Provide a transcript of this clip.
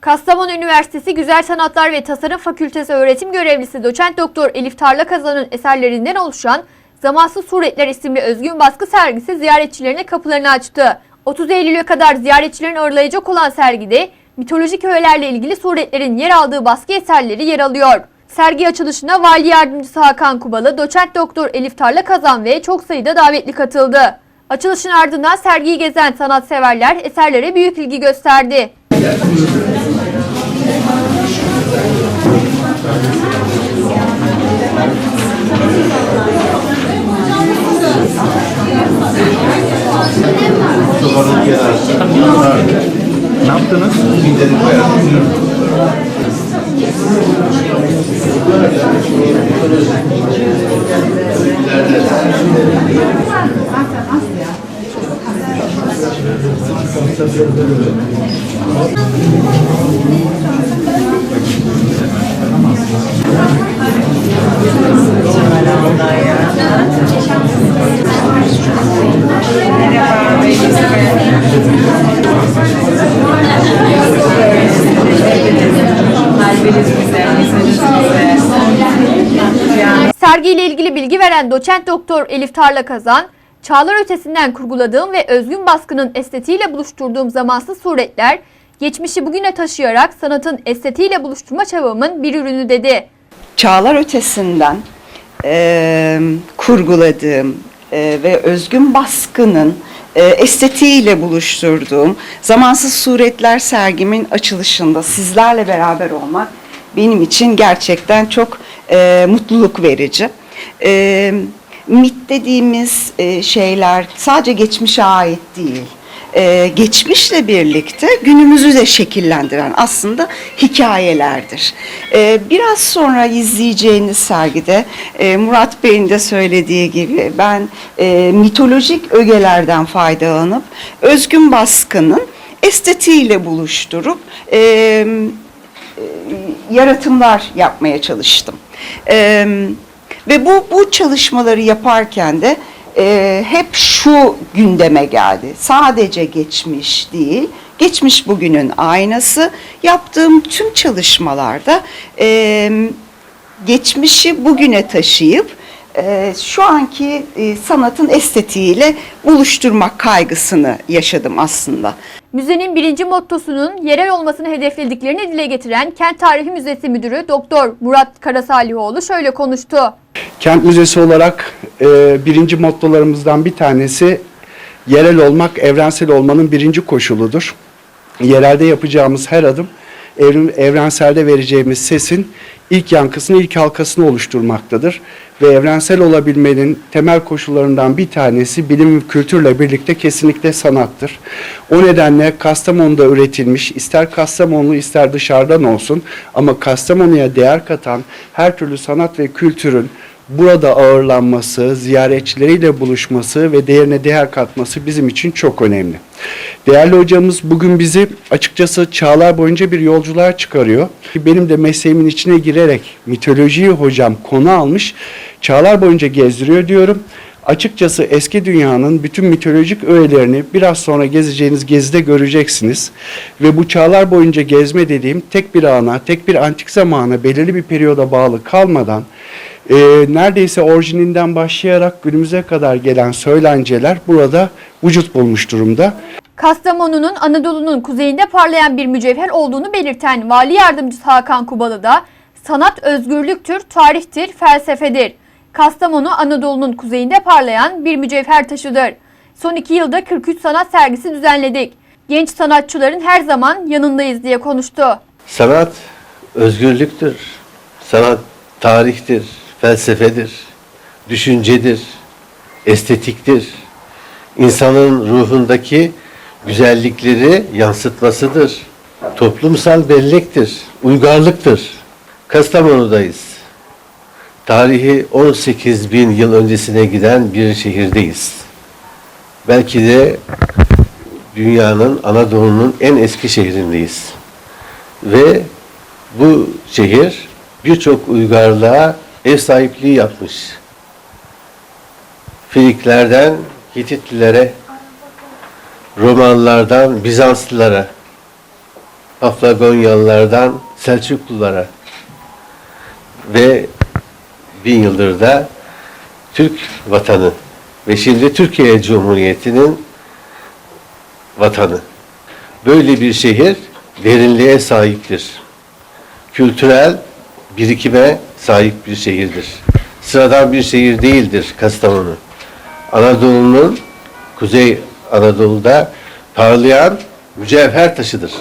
Kastamonu Üniversitesi Güzel Sanatlar ve Tasarım Fakültesi öğretim görevlisi doçent doktor Elif Tarlakazan'ın eserlerinden oluşan Zamansız Suretler isimli özgün baskı sergisi ziyaretçilerine kapılarını açtı. 30 Eylül'e kadar ziyaretçilerin ağırlayacak olan sergide mitolojik öğelerle ilgili suretlerin yer aldığı baskı eserleri yer alıyor. Sergi açılışına Vali Yardımcısı Hakan Kubalı, doçent doktor Elif Tarlakazan ve çok sayıda davetli katıldı. Açılışın ardından sergiyi gezen sanatseverler eserlere büyük ilgi gösterdi. Ne yaptınız? Sergiyle ilgili bilgi veren doçent doktor Elif Tarlakazan, çağlar ötesinden kurguladığım ve özgün baskının estetiğiyle buluşturduğum zamansız suretler, geçmişi bugüne taşıyarak sanatın estetiğiyle buluşturma çabamın bir ürünü dedi. çağlar ötesinden e, kurguladığım e, ve özgün baskının e, estetiğiyle buluşturduğum Zamansız Suretler sergimin açılışında sizlerle beraber olmak benim için gerçekten çok e, mutluluk verici. E, mit dediğimiz e, şeyler sadece geçmişe ait değil e, geçmişle birlikte günümüzü de şekillendiren aslında hikayelerdir. E, biraz sonra izleyeceğiniz sergide Murat Bey'in de söylediği gibi ben mitolojik ögelerden faydalanıp özgün baskının estetiğiyle buluşturup yaratımlar yapmaya çalıştım. E, ve bu bu çalışmaları yaparken de e, hep şu gündeme geldi. Sadece geçmiş değil, geçmiş bugünün aynası. Yaptığım tüm çalışmalarda e, geçmişi bugüne taşıyıp e, şu anki e, sanatın estetiğiyle buluşturmak kaygısını yaşadım aslında. Müzenin birinci mottosunun yerel olmasını hedeflediklerini dile getiren Kent Tarihi Müzesi Müdürü Doktor Murat Karasalihoğlu şöyle konuştu. Kent Müzesi olarak e, birinci mottolarımızdan bir tanesi yerel olmak, evrensel olmanın birinci koşuludur. Yerelde yapacağımız her adım evren, evrenselde vereceğimiz sesin ilk yankısını, ilk halkasını oluşturmaktadır. Ve evrensel olabilmenin temel koşullarından bir tanesi bilim ve kültürle birlikte kesinlikle sanattır. O nedenle Kastamonu'da üretilmiş, ister Kastamonu ister dışarıdan olsun ama Kastamonu'ya değer katan her türlü sanat ve kültürün burada ağırlanması, ziyaretçileriyle buluşması ve değerine değer katması bizim için çok önemli. Değerli hocamız bugün bizi açıkçası çağlar boyunca bir yolculuğa çıkarıyor. Benim de mesleğimin içine girerek mitolojiyi hocam konu almış, çağlar boyunca gezdiriyor diyorum. Açıkçası eski dünyanın bütün mitolojik öğelerini biraz sonra gezeceğiniz gezide göreceksiniz. Ve bu çağlar boyunca gezme dediğim tek bir ana, tek bir antik zamana, belirli bir periyoda bağlı kalmadan e, neredeyse orijininden başlayarak günümüze kadar gelen söylenceler burada vücut bulmuş durumda. Kastamonu'nun Anadolu'nun kuzeyinde parlayan bir mücevher olduğunu belirten Vali Yardımcısı Hakan Kubalı da sanat özgürlüktür, tarihtir, felsefedir. Kastamonu Anadolu'nun kuzeyinde parlayan bir mücevher taşıdır. Son iki yılda 43 sanat sergisi düzenledik. Genç sanatçıların her zaman yanındayız diye konuştu. Sanat özgürlüktür. Sanat tarihtir, felsefedir, düşüncedir, estetiktir. İnsanın ruhundaki güzellikleri yansıtmasıdır. Toplumsal bellektir, uygarlıktır. Kastamonu'dayız. Tarihi 18 bin yıl öncesine giden bir şehirdeyiz. Belki de dünyanın, Anadolu'nun en eski şehrindeyiz. Ve bu şehir birçok uygarlığa ev sahipliği yapmış. Filiklerden Hititlilere, Romalılardan Bizanslılara, Aflagonyalılardan Selçuklulara ve bin yıldır da Türk vatanı ve şimdi Türkiye Cumhuriyeti'nin vatanı. Böyle bir şehir derinliğe sahiptir. Kültürel birikime sahip bir şehirdir. Sıradan bir şehir değildir Kastamonu. Anadolu'nun Kuzey Anadolu'da parlayan mücevher taşıdır.